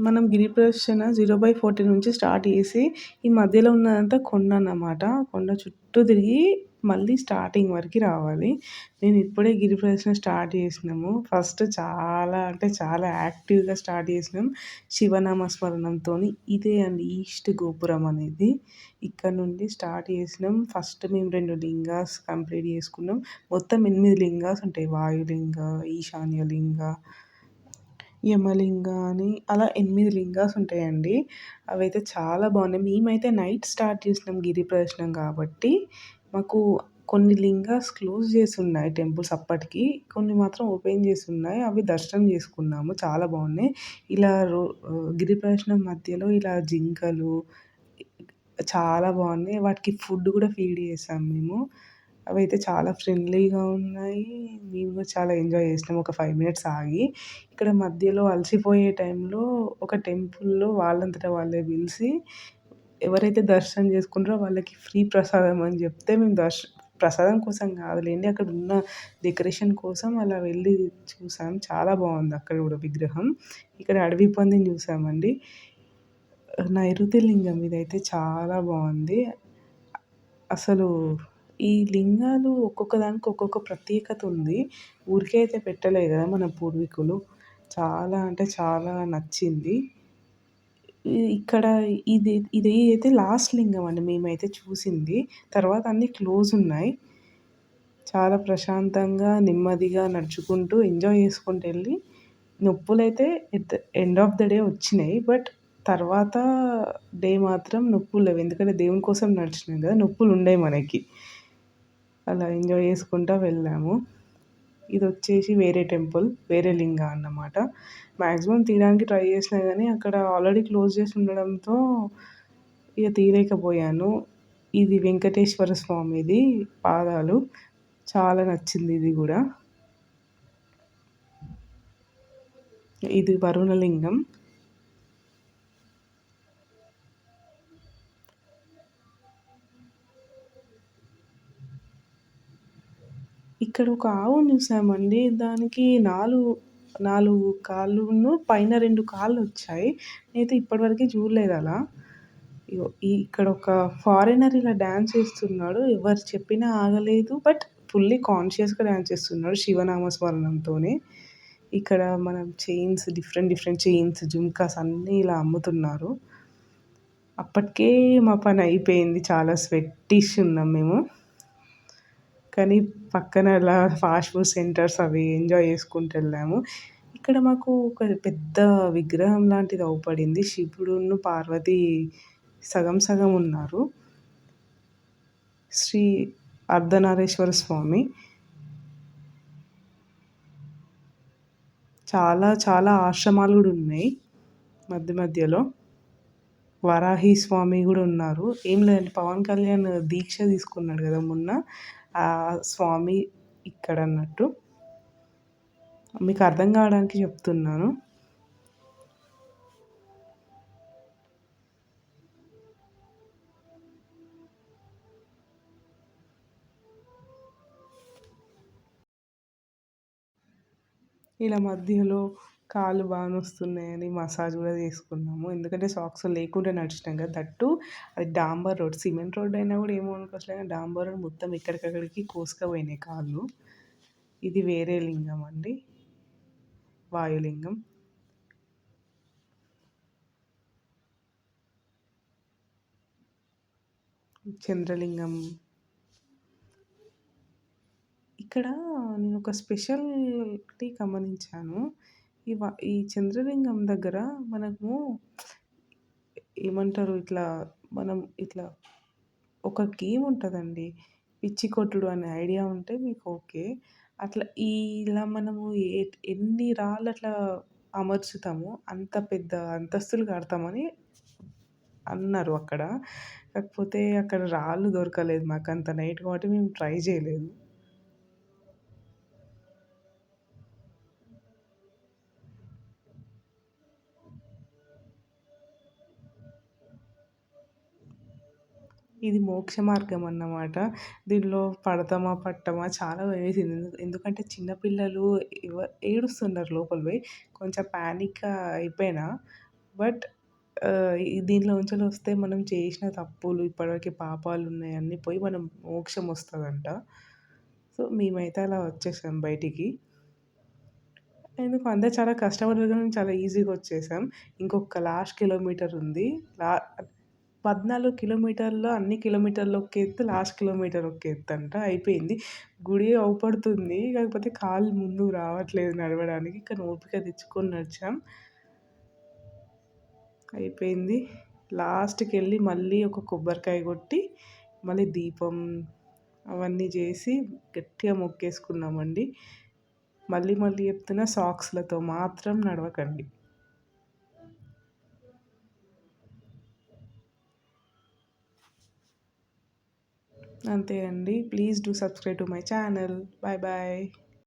మనం గిరి ప్రదక్షిణ జీరో బై ఫోర్టీ నుంచి స్టార్ట్ చేసి ఈ మధ్యలో ఉన్నదంతా కొండ అన్నమాట. కొండ చుట్టూ తిరిగి మళ్ళీ స్టార్టింగ్ వరకు రావాలి. నేను ఇప్పుడే గిరి ప్రదక్షిణ స్టార్ట్ చేసినాము. ఫస్ట్ చాలా అంటే చాలా యాక్టివ్గా స్టార్ట్ చేసినాం. శివనామ స్మరణంతో ఇదే అండి ఈస్ట్ గోపురం అనేది. ఇక్కడ నుండి స్టార్ట్ చేసినాం. ఫస్ట్ మేము రెండు లింగాస్ కంప్లీట్ చేసుకున్నాం. మొత్తం ఎనిమిది లింగాస్ ఉంటాయి. వాయులింగ ఈశాన్యలింగ యమలింగ అని అలా ఎనిమిది లింగాస్ ఉంటాయండి. అవైతే చాలా బాగున్నాయి. మేమైతే నైట్ స్టార్ట్ చేసినాం గిరి ప్రదర్శనం కాబట్టి మాకు కొన్ని లింగాస్ క్లోజ్ చేసి ఉన్నాయి టెంపుల్స్ అప్పటికి. కొన్ని మాత్రం ఓపెన్ చేసి ఉన్నాయి. అవి దర్శనం చేసుకున్నాము. చాలా బాగున్నాయి. ఇలా రో గిరి ప్రదక్షిణం మధ్యలో ఇలా జింకలు చాలా బాగున్నాయి. వాటికి ఫుడ్ కూడా ఫీడ్ చేసాం మేము. అవి అయితే చాలా ఫ్రెండ్లీగా ఉన్నాయి. మేము కూడా చాలా ఎంజాయ్ చేసినాం. ఒక ఫైవ్ మినిట్స్ ఆగి ఇక్కడ మధ్యలో అలసిపోయే టైంలో ఒక టెంపుల్లో వాళ్ళంతట వాళ్ళే పిలిచి ఎవరైతే దర్శనం చేసుకుంటారో వాళ్ళకి ఫ్రీ ప్రసాదం అని చెప్తే మేము దర్శ ప్రసాదం కోసం కాదులేండి అక్కడ ఉన్న డెకరేషన్ కోసం అలా వెళ్ళి చూసాం. చాలా బాగుంది అక్కడ కూడా విగ్రహం. ఇక్కడ అడవి పందిని చూసామండి. నైరుతి లింగం ఇదైతే చాలా బాగుంది. అసలు ఈ లింగాలు ఒక్కొక్క దానికి ఒక్కొక్క ప్రత్యేకత ఉంది. ఊరికే అయితే పెట్టలేదు కదా మన పూర్వీకులు. చాలా అంటే చాలా నచ్చింది. ఇక్కడ ఇది ఇది అయితే లాస్ట్ లింగం అండి. మేమైతే చూసింది. తర్వాత అన్నీ క్లోజ్ ఉన్నాయి. చాలా ప్రశాంతంగా నెమ్మదిగా నడుచుకుంటూ ఎంజాయ్ చేసుకుంటూ వెళ్ళి నొప్పులైతే at end of the day వచ్చినాయి. బట్ తర్వాత డే మాత్రం నొప్పులు లేవు. ఎందుకంటే దేవుని కోసం నడిచినాం కదా. నొప్పులు ఉండేవి మనకి. అలా ఎంజాయ్ చేసుకుంటూ వెళ్ళాము. ఇది వచ్చేసి వేరే టెంపుల్ వేరే లింగ అన్నమాట. మ్యాక్సిమం తీయడానికి ట్రై చేసినా కానీ అక్కడ ఆల్రెడీ క్లోజ్ చేసి ఉండడంతో ఇక తీయలేకపోయాను. ఇది వెంకటేశ్వర స్వామిది పాదాలు. చాలా నచ్చింది ఇది కూడా. ఇది వరుణలింగం. ఇక్కడ ఒక ఆవును చూసామండి దానికి నాలుగు నాలుగు కాళ్ళును పైన రెండు కాళ్ళు వచ్చాయి నేనైతే ఇప్పటివరకు చూడలేదు అలా. ఇగో ఇక్కడ ఒక ఫారినర్ ఇలా డ్యాన్స్ చేస్తున్నాడు. ఎవరు చెప్పినా ఆగలేదు. బట్ ఫుల్లీ కాన్షియస్గా డ్యాన్స్ చేస్తున్నాడు శివనామ స్మరణంతోనే ఇక్కడ మనం chains different different chains jhumkas అన్నీ ఇలా అమ్ముతున్నారు. అప్పటికే మా పని అయిపోయింది. చాలా స్వెట్టిష్ ఉన్నాం మేము. కానీ పక్కన అలా ఫాస్ట్ ఫుడ్ సెంటర్స్ అవి ఎంజాయ్ చేసుకుంటూ వెళ్ళాము. ఇక్కడ మాకు ఒక పెద్ద విగ్రహం లాంటిది అవుపడింది. శివుడును పార్వతి సగం సగం ఉన్నారు. శ్రీ అర్ధనారీశ్వర స్వామి. చాలా చాలా ఆశ్రమాలు కూడా ఉన్నాయి మధ్య మధ్యలో. వరాహి స్వామి కూడా ఉన్నారు. ఏం లేదండి పవన్ కళ్యాణ్ దీక్ష తీసుకున్నాడు కదా మొన్న. స్వామి ఇక్కడ అన్నట్టు మీకు అర్థం కావడానికి చెప్తున్నాను. ఇలా మధ్యలో కాళ్ళు బాగా నొస్తున్నాయని మసాజ్ కూడా చేసుకున్నాము ఎందుకంటే సాక్స్ లేకుండా నడిచినాం కదా. దట్టు అది డాంబర్ రోడ్ సిమెంట్ రోడ్ అయినా కూడా ఏమో అనుకోవచ్చు కానీ డాంబర్ రోడ్ మొత్తం ఎక్కడికక్కడికి కోసుకపోయినాయి కాళ్ళు. ఇది వేరే లింగం అండి. వాయులింగం. చంద్రలింగం. ఇక్కడ నేను ఒక స్పెషాలిటీ గమనించాను. ఈ ఈ చంద్రలింగం దగ్గర మనము ఏమంటారు ఇట్లా మనం ఇట్లా ఒక గేమ్ ఉంటుందండి. పిచ్చి కొట్టుడు అనే ఐడియా ఉంటే మీకు ఓకే. అట్లా ఇలా మనము ఏ ఎన్ని రాళ్ళు అట్లా అమర్చుతామో అంత పెద్ద అంతస్తులు కడతామని అన్నారు అక్కడ. కాకపోతే అక్కడ రాళ్ళు దొరకలేదు మాకు అంత నైట్ కాబట్టి మేము ట్రై చేయలేదు. ఇది మోక్ష మార్గం అన్నమాట. దీనిలో పడతామా పట్టమా చాలా వేసింది ఎందుకంటే చిన్నపిల్లలు ఏడుస్తున్నారు లోపల పోయి. కొంచెం ప్యానిక్ అయిపోయినా. బట్ దీంట్లో నుంచి వస్తే మనం చేసిన తప్పులు ఇప్పటివరకు పాపాలు ఉన్నాయి. అన్నీ పోయి మనం మోక్షం వస్తుందంట. సో మేమైతే అలా వచ్చేసాం బయటికి. ఎందుకు? అందరు చాలా కష్టపడ్డారు కానీ చాలా ఈజీగా వచ్చేసాం. ఇంకొక లాస్ట్ కిలోమీటర్ ఉంది. లా పద్నాలుగు కిలోమీటర్లో అన్ని కిలోమీటర్లు ఒక ఎత్తు లాస్ట్ కిలోమీటర్ ఒక ఎత్తు అంట. అయిపోయింది. గుడి అవుపడుతుంది. కాకపోతే కాళ్ళు ముందుకు రావట్లేదు నడవడానికి. కానీ ఓపిక తెచ్చుకొని నడిచాం. అయిపోయింది. లాస్ట్కి వెళ్ళి మళ్ళీ ఒక కొబ్బరికాయ కొట్టి మళ్ళీ దీపం అవన్నీ చేసి గట్టిగా మొక్కేసుకున్నామండి. మళ్ళీ మళ్ళీ చెప్తున్నా సాక్స్లతో మాత్రం నడవకండి. అంతే అండి. Please do subscribe to my channel. Bye bye.